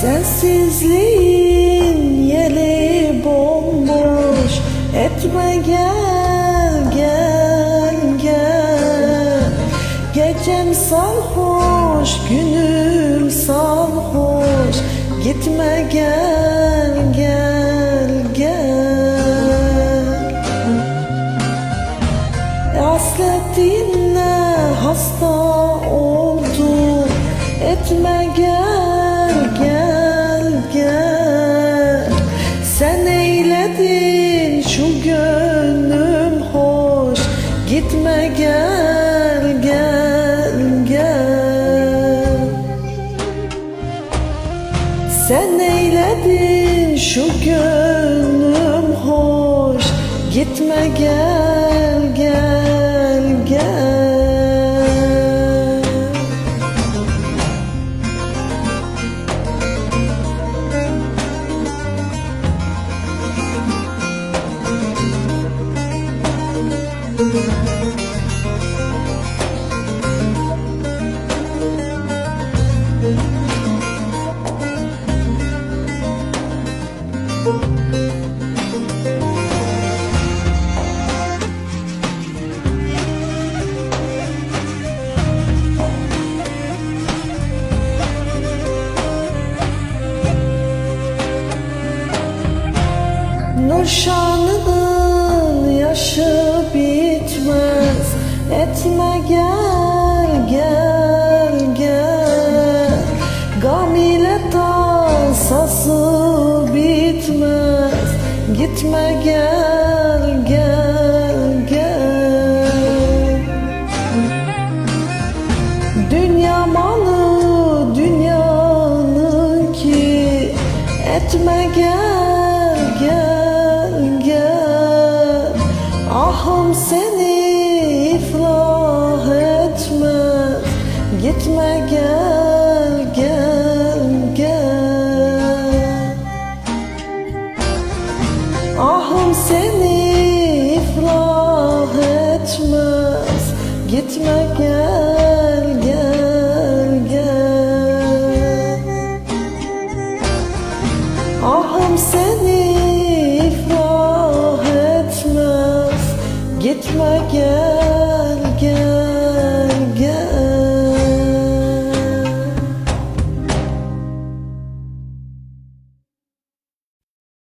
Sensizliğin yeli bomboş. Etme gel gel gel. Gecem sarhoş günüm sarhoş. Gitme gel gel gel. Hasretinle hasta oldum. Etme gel eyledin şu gönlüm hoş. Gitme gel gel gel. Sen eyledin şu gönlüm hoş. Gitme gel Nurşanının yaşı Etme gel gel gel. Gam ile tasası bitmez. Gitme gel gel gel. Dünya malı dünyanın ki Etme gel gel gel. Ahım seni Gitme gel gel gel. Ahım seni iflah etmez. Gitme gel gel gel. Ahım seni iflah etmez. Gitme gel